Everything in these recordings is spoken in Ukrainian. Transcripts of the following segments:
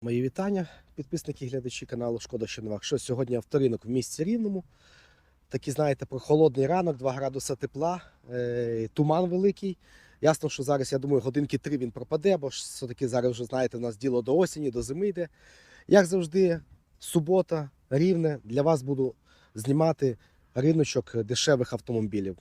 Мої вітання, підписники і глядачі каналу Шкода що новах. Що сьогодні авторинок в місті Рівному. Такий, знаєте, прохолодний ранок, 2 градуси тепла, е, туман великий. Ясно, що зараз, я думаю, годинки 3 він пропаде, бо все-таки зараз вже знаєте, у нас діло до осені, до зими йде. Як завжди, субота, рівне, для вас буду знімати риночок дешевих автомобілів.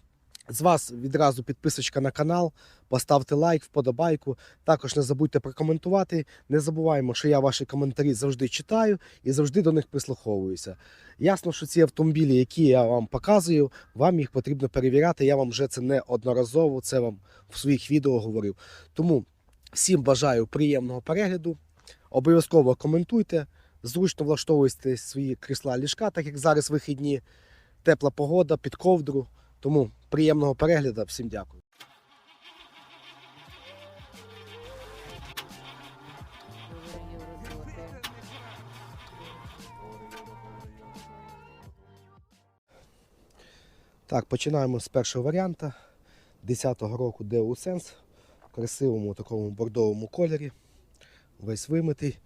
З вас відразу підписочка на канал, поставте лайк, вподобайку. Також не забудьте прокоментувати. Не забуваємо, що я ваші коментарі завжди читаю і завжди до них прислуховуюся. Ясно, що ці автомобілі, які я вам показую, вам їх потрібно перевіряти. Я вам вже це неодноразово, це вам в своїх відео говорив. Тому всім бажаю приємного перегляду. Обов'язково коментуйте, зручно влаштовуйте свої крісла ліжка, так як зараз вихідні, тепла погода, під ковдру. Тому приємного перегляду, всім дякую. Так, починаємо з першого варіанта. 10-го року Deus Sense в красивому такому бордовому кольорі. Весь вимитий.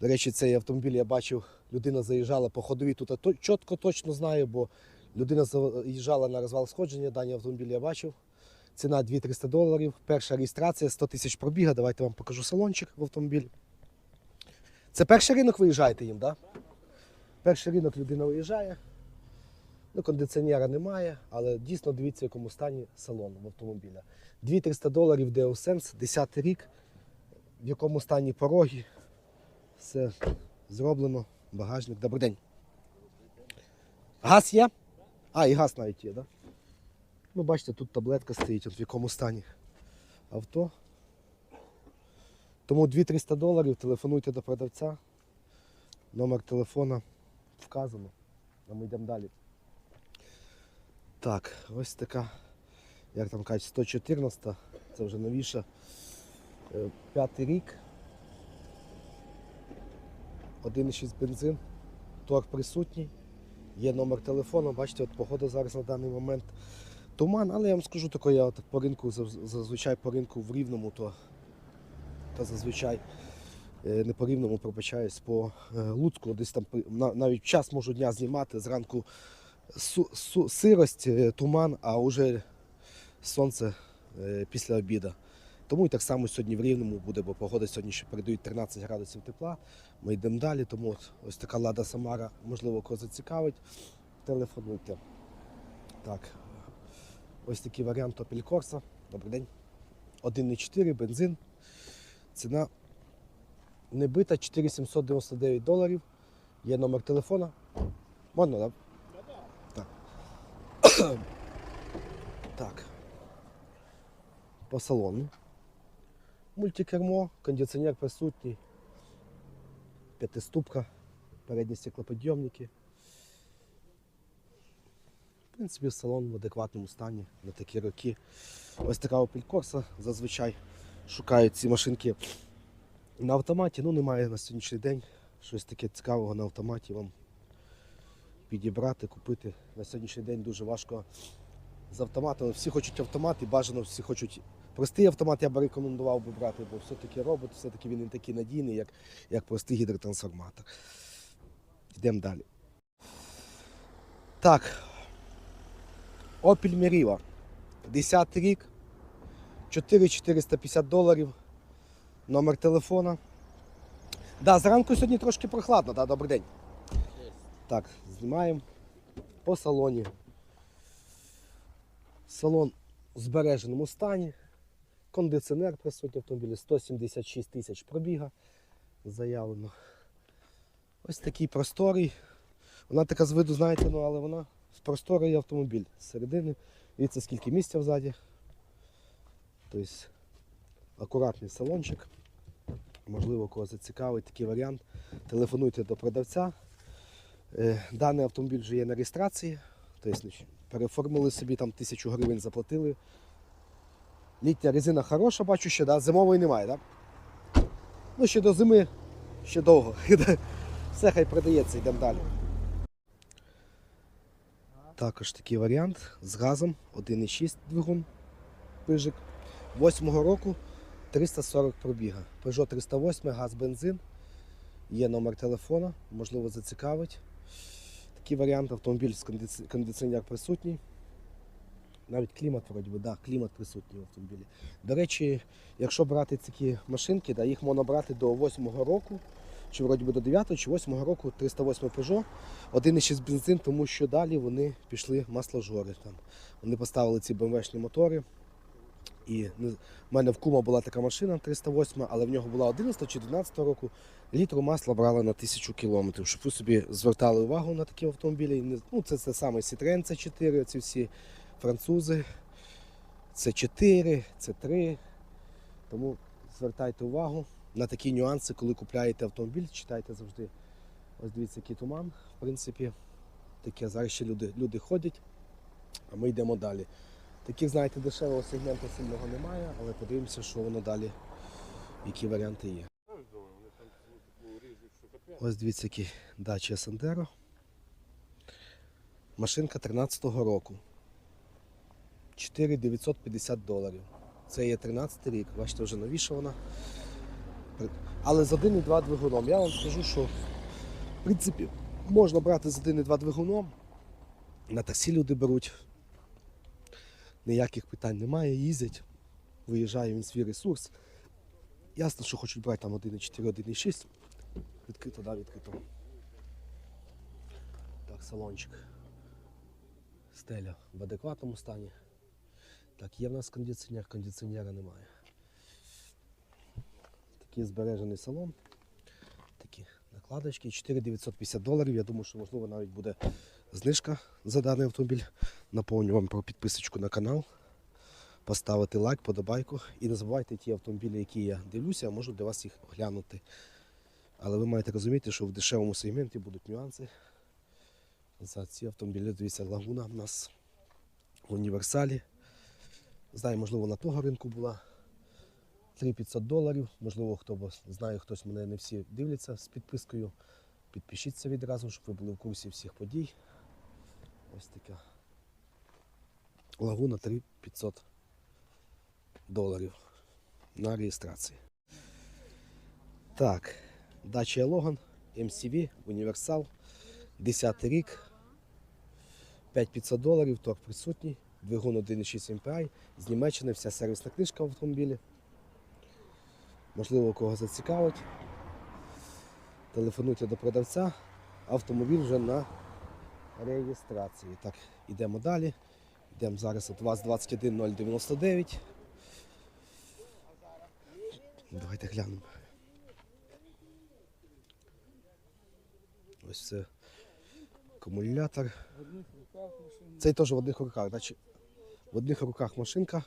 До речі, цей автомобіль я бачив, людина заїжджала по ходові. Тут чітко точно знаю, бо людина заїжджала на розвал сходження. Даний автомобіль я бачив. Ціна 2300 доларів. Перша реєстрація 100 тисяч пробіга. Давайте вам покажу салончик в автомобіль. Це перший ринок виїжджаєте їм, так? Да? Перший ринок людина виїжджає. Ну, кондиціонера немає, але дійсно дивіться, в якому стані салон в автомобіля. 2300 доларів Deosense, 10 рік, в якому стані пороги. Все зроблено. Багажник. Добрий день. Газ є? А, і газ навіть є, так? Да? Ну, бачите, тут таблетка стоїть, от в якому стані авто. Тому 2300 доларів, телефонуйте до продавця. Номер телефона вказано. А ми йдемо далі. Так, ось така, як там кажуть, 114, це вже новіша. Е, П'ятий рік. 1,6 бензин. Торг присутній. Є номер телефону. Бачите, от погода зараз на даний момент туман, але я вам скажу таке, я от по ринку, зазвичай по ринку в рівному, то, то зазвичай е, не по рівному пробачаюсь, по е, Луцьку, десь там навіть час можу дня знімати зранку су, су, сирость, е, туман, а вже сонце після обіду. Тому і так само сьогодні в Рівному буде, бо погода сьогодні ще передають 13 градусів тепла. Ми йдемо далі, тому от ось така лада Самара, можливо, кого зацікавить. Телефонуйте. Так, ось такий варіант Opel Corsa. Добрий день. 1,4 бензин. Ціна не бита 4799 доларів. Є номер телефона. Можна, так? Так. так. По салону. Мультикермо, кондиціонер присутній. П'ятиступка, передні стеклоподйомники. В принципі, салон в адекватному стані на такі роки. Ось така Opel. Зазвичай шукають ці машинки на автоматі. Ну, немає на сьогоднішній день щось таке цікавого на автоматі вам підібрати, купити. На сьогоднішній день дуже важко з автоматами. Всі хочуть автомат і бажано всі хочуть. Простий автомат я б рекомендував би брати, бо все-таки робот, все-таки він не такий надійний, як, як простий гідротрансформатор. Йдемо далі. Так. Opel Meriva. 10 рік. 4450 доларів. Номер телефона. Да, зранку сьогодні трошки прохладно, да, добрий день. Так, знімаємо по салоні. Салон в збереженому стані. Кондиціонер присутній в автомобілі 176 тисяч пробіга заявлено. Ось такий просторий. Вона така з виду, знаєте, ну але вона просторий автомобіль з середини. Дивіться, скільки місця взаді. Тобто акуратний салончик. Можливо, кого зацікавить такий варіант. Телефонуйте до продавця. Е, Даний автомобіль вже є на реєстрації. Тобто переформили собі там тисячу гривень заплатили. Літня резина хороша, бачу ще, да? зимової немає. Да? Ну, ще до зими ще довго. Все хай продається, йдемо далі. Також такий варіант з газом 1,6 двигун пижик. 8 року 340 пробіга. Peugeot 308, газ бензин. Є номер телефона, можливо, зацікавить. Такий варіант автомобіль з кондиці- кондиціонер присутній. Навіть клімат, вроді да, клімат присутній в автомобілі. До речі, якщо брати такі машинки, да, їх можна брати до 8-го року, чи вроді би до 9-го, чи 8-го року 308 Peugeot, 1,6 бензин, тому що далі вони пішли масложори. Там. Вони поставили ці БМВшні мотори. І в мене в кума була така машина 308, але в нього була 11 чи 12 року. Літру масла брала на 1000 кілометрів. Щоб ви собі звертали увагу на такі автомобілі. Ну, це, це саме Citroen C4, ці всі французи. Це 4, це 3. Тому звертайте увагу на такі нюанси, коли купляєте автомобіль, читайте завжди. Ось дивіться, який туман. В принципі, таке зараз ще люди, люди ходять, а ми йдемо далі. Таких, знаєте, дешевого сегменту сильного немає, але подивимося, що воно далі, які варіанти є. Ось дивіться, який дача Сандеро. Машинка 13-го року. 4950 доларів. Це є 13 рік, бачите, вже новіша вона. Але з 1,2 двигуном. Я вам скажу, що в принципі можна брати з 1,2 двигуном. На таксі люди беруть. Ніяких питань немає, їздять, виїжджає він свій ресурс. Ясно, що хочуть брати там 1,4, 1,6. Відкрито, да, відкрито. Так, салончик. Стеля в адекватному стані. Так, є в нас кондиціонер, кондиціонера немає. Такий збережений салон. Такі накладочки. 4950 доларів. Я думаю, що можливо навіть буде знижка за даний автомобіль. Наповню вам про підписочку на канал. Поставити лайк, подобайку. І не забувайте ті автомобілі, які я дивлюся, я можу для вас їх оглянути. Але ви маєте розуміти, що в дешевому сегменті будуть нюанси. За ці автомобілі, дивіться, лагуна в нас в універсалі. Знаю, можливо, на того ринку була 3500 доларів. Можливо, хто знає, хтось мене не всі дивляться з підпискою. Підпишіться відразу, щоб ви були в курсі всіх подій. Ось така. Лагуна 3500 доларів на реєстрації. Так, Dacia Logan, MCV, Універсал, 10 рік, 5500 доларів, торг присутній, двигун 1,6 MPI, з Німеччини вся сервісна книжка в автомобілі. Можливо, кого зацікавить. Телефонуйте до продавця, автомобіль вже на реєстрації. Так, йдемо далі. Йдемо зараз от вас 21099. Давайте глянемо. Ось це акумулятор. Цей теж в одних руках. Значить, в одних руках машинка.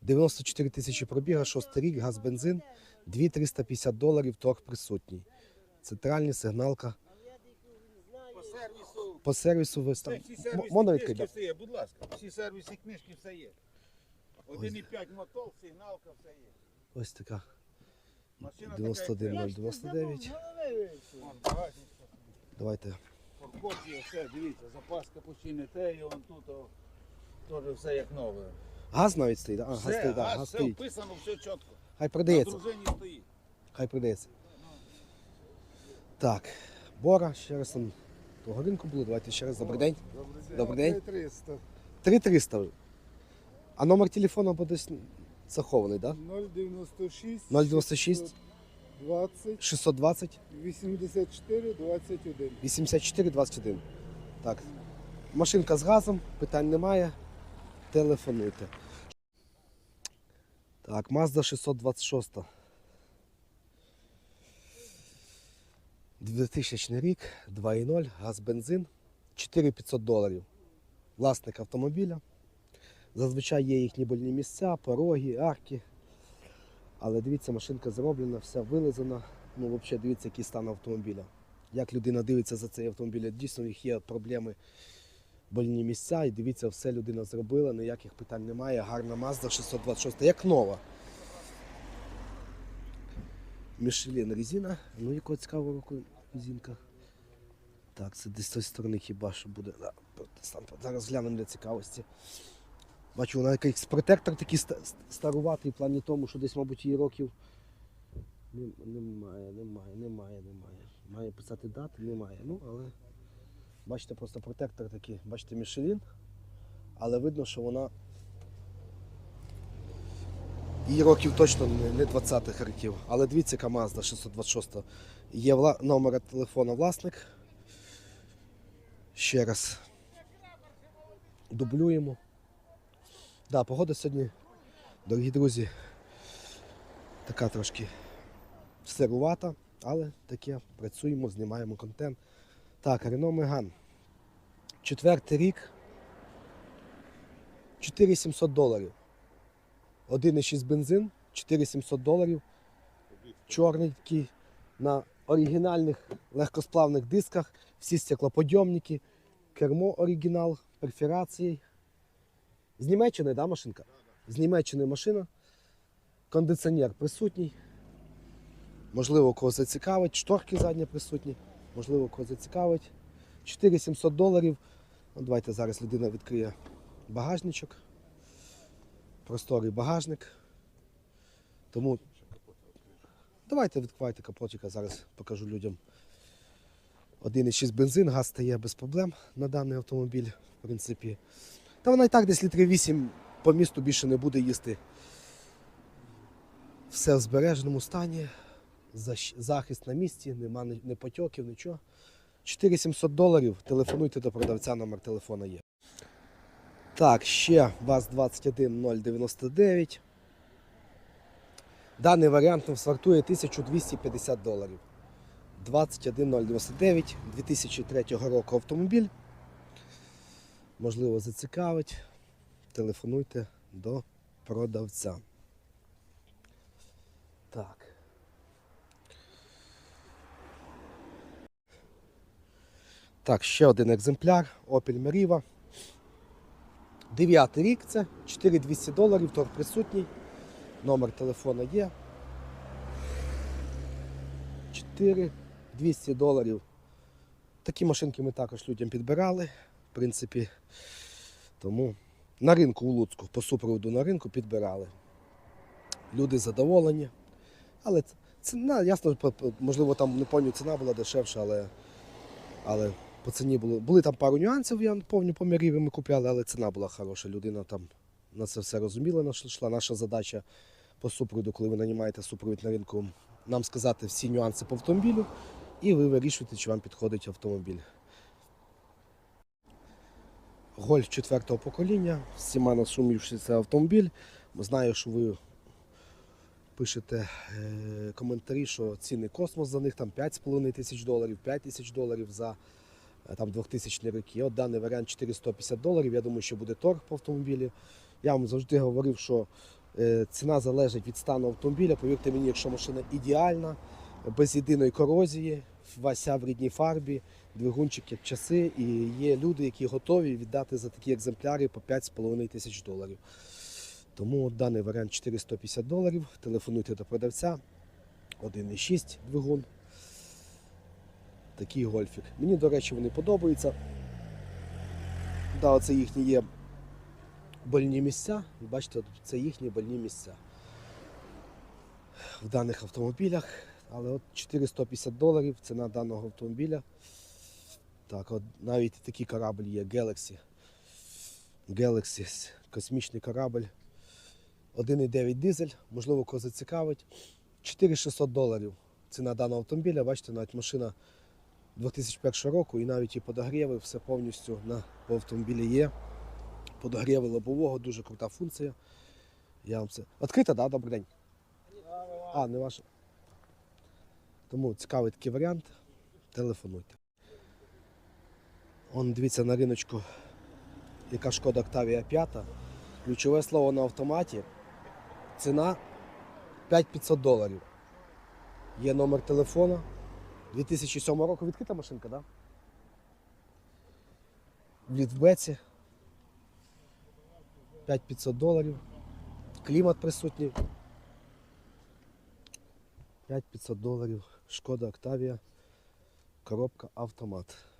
94 тисячі пробіга, 6 рік, газ, бензин, 2350 доларів, торг присутній. Центральний сигналка. По сервісу. Ви там. Всі сервісні Можна книжки все є, будь ласка. Всі сервісні книжки все є. 1,5 мотор, сигналка, все є. Ось така. Машина 91099. Вон, багажник, Давайте. Форкоп все, дивіться, запаска починете, і вон тут о, теж все як нове. Газ навіть стоїть. А, газ Все, стоїть, да, газ, газ все стоїть. вписано, все чітко. Хай На продається. дружині стоїть. Хай продається. Так, Бора, ще раз там того ринку було. Давайте ще раз. Добрий день. Добрий день. 300 3300. вже. А номер телефону буде десь захований, так? 096 096 20 620 84 21. 84 21. Так. Машинка з газом, питань немає. Телефонуйте. Так, Mazda 626. 2000 рік, 2.0, газ бензин, 4500 доларів. Власник автомобіля. Зазвичай є їхні больні місця, пороги, арки. Але дивіться, машинка зроблена, вся вилизана. Ну, взагалі, дивіться, який стан автомобіля. Як людина дивиться за цей автомобіль, дійсно них є проблеми, больні місця, і дивіться, все людина зробила, ніяких питань немає. Гарна Mazda 626, як нова. Мішелін резина. Ну, якого цікавого року резинка. Так, це десь з тої сторони хіба що буде. Да, протестант. Зараз глянемо для цікавості. Бачу, вона якийсь протектор такий старуватий в плані тому, що десь, мабуть, її років Немає, немає, немає, немає. Має писати дати, немає. Ну, але бачите, просто протектор такий, бачите, Мішелін, але видно, що вона. Її років точно не, не 20-х років. Але дивіться, Mazda 626. Є вла... номер телефона власник. Ще раз. Дублюємо. Да, погода сьогодні, дорогі друзі, така трошки сирувата, але таке працюємо, знімаємо контент. Так, Renault Megane. Четвертий рік. 4700 доларів. 1,6 бензин, 4700 доларів. Чорний такий на оригінальних легкосплавних дисках, всі стеклоподйомники, кермо оригінал, перфорації. З Німеччини, да, машинка? З Німеччини машина. Кондиціонер присутній. Можливо, кого зацікавить. Шторки задні присутні. Можливо, кого зацікавить. 4700 доларів. Ну, давайте зараз людина відкриє багажничок. Просторий багажник. Тому давайте відкривайте капотика, зараз покажу людям. 1,6 бензин, газ стає без проблем на даний автомобіль, в принципі. Та вона і так десь літрів 8 по місту більше не буде їсти. Все в збереженому стані. Захист на місці, нема ні потьоків, нічого. 4700 доларів. Телефонуйте до продавця, номер телефона є. Так, ще ВАЗ-21099. Даний варіант нам свартує 1250 доларів. 21099 2003 року автомобіль. Можливо, зацікавить. Телефонуйте до продавця. Так. Так, ще один екземпляр Opel Meriva. Дев'ятий рік це 4200 доларів, торг присутній. Номер телефона є. 4200 доларів. Такі машинки ми також людям підбирали. В принципі, тому на ринку у Луцьку, по супроводу на ринку підбирали. Люди задоволені. Але ціна, ясно, можливо, там не пам'ятаю, ціна була дешевша, але, але по ціні було. Були там пару нюансів, я не пам'ятаю, по ми купляли, але ціна була хороша. Людина там на це все розуміла, йшла. Наша задача по супроводу, коли ви нанімаєте супровід на ринку, нам сказати всі нюанси по автомобілю, і ви вирішуєте, чи вам підходить автомобіль. Гольф четвертого покоління, всіма насумівши це автомобіль. Знаю, що ви пишете е, коментарі, що ціни космос за них там 5,5 тисяч доларів, 5 тисяч доларів за е, там 2000 роки. От даний варіант 450 доларів. Я думаю, що буде торг по автомобілі. Я вам завжди говорив, що е, ціна залежить від стану автомобіля. Повірте мені, якщо машина ідеальна, без єдиної корозії, вся в рідній фарбі, двигунчик як часи, і є люди, які готові віддати за такі екземпляри по 5,5 тисяч доларів. Тому даний варіант 450 доларів. Телефонуйте до продавця. 1,6 двигун. Такий гольфік. Мені, до речі, вони подобаються. Да, оце їхні є больні місця. Бачите, це їхні больні місця в даних автомобілях. Але от 450 доларів ціна даного автомобіля. Так, от навіть такий корабль є Galaxy. Galaxy, космічний корабль. 1,9 дизель, можливо, кого зацікавить. 4600 доларів ціна даного автомобіля. Бачите, навіть машина 2001 року і навіть і подогріви, все повністю на по автомобілі є. Подогріви лобового, дуже крута функція. Я вам це. Відкрита, да? Добрий день. А, не ваша. Тому цікавий такий варіант. Телефонуйте. Он дивіться на риночку, яка шкода Octavia 5. Ключове слово на автоматі. Ціна 5500 доларів. Є номер телефона. 2007 року відкрита машинка, так? Да? В літбеці. 5500 доларів. Клімат присутній. 5500 доларів. Шкода Октавія. Коробка автомат.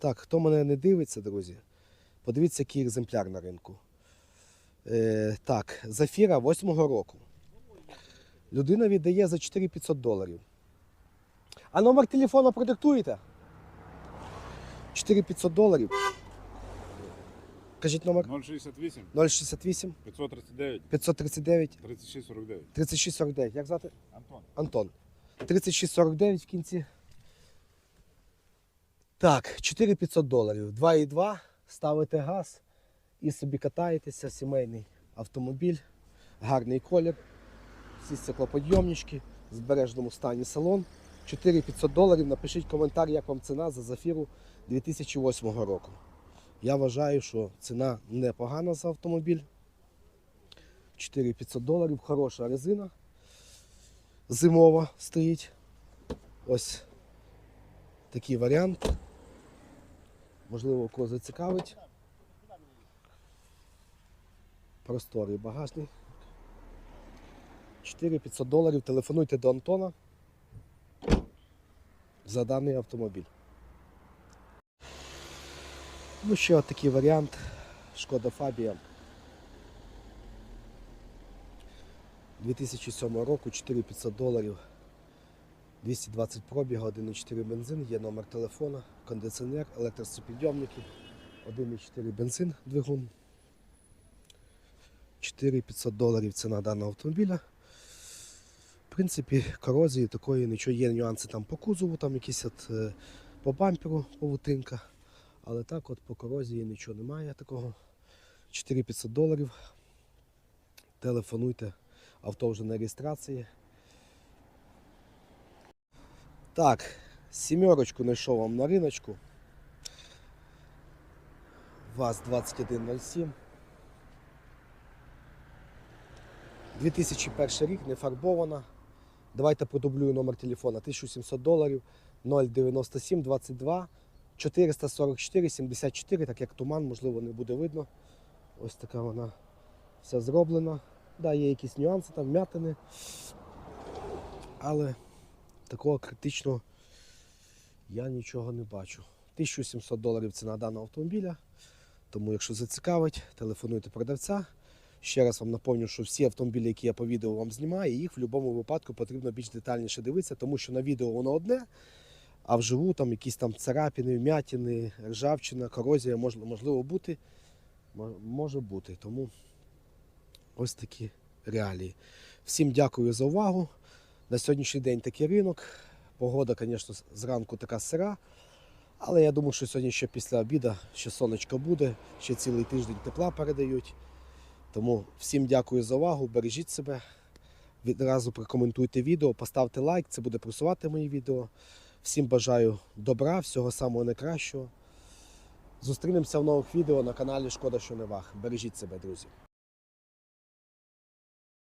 Так, хто мене не дивиться, друзі, подивіться, який екземпляр на ринку. Е, так, Зафіра 8-го року. Людина віддає за 4500 доларів. А номер телефону продиктуєте? 4500 доларів. Кажіть номер 068 068 539 539 3649. 3649. Як звати? Антон. Антон. 3649 в кінці. Так, 4500 доларів. 2,2. Ставите газ і собі катаєтеся. Сімейний автомобіль, гарний колір, всі стеклоподйомнички, в збережному стані салон. 4500 доларів. Напишіть коментар, як вам ціна за зафіру 2008 року. Я вважаю, що ціна непогана за автомобіль. 4500 доларів, хороша резина зимова стоїть. Ось такий варіант. Можливо, кого зацікавить. Просторий багажник. 4500 доларів. Телефонуйте до Антона за даний автомобіль. Ну, ще такий варіант. Шкода Фабія. 2007 року 4500 доларів. 220 пробігу, 1,4 бензин, є номер телефона, кондиціонер, електросцепідйомники, 1,4 бензин, двигун. 4500 доларів ціна даного автомобіля. В принципі, корозії такої нічого є нюанси там по кузову, там якісь от, е, по бамперу павутинка. Але так от по корозії нічого немає такого. 4500 доларів. Телефонуйте, авто вже на реєстрації. Так, сімерочку знайшов вам на риночку. ВАЗ-2107. 2001 рік, не фарбована. Давайте продублюю номер телефона 1700 доларів 097 22 444 74, так як туман, можливо, не буде видно. Ось така вона вся зроблена. Да, є якісь нюанси, там вмятини. Але такого критичного я нічого не бачу. 1700 доларів ціна даного автомобіля. Тому, якщо зацікавить, телефонуйте продавця. Ще раз вам напомню, що всі автомобілі, які я по відео вам знімаю, їх в будь-якому випадку потрібно більш детальніше дивитися, тому що на відео воно одне, а вживу там якісь там царапини, вмятини, ржавчина, корозія може, можливо бути. Може бути. Тому ось такі реалії. Всім дякую за увагу. На сьогоднішній день такий ринок. Погода, звісно, зранку така сира. Але я думаю, що сьогодні ще після обіду ще сонечко буде, ще цілий тиждень тепла передають. Тому всім дякую за увагу, бережіть себе. Відразу прокоментуйте відео, поставте лайк, це буде просувати мої відео. Всім бажаю добра, всього самого найкращого. Зустрінемося в нових відео на каналі Шкода, що не вах. Бережіть себе, друзі.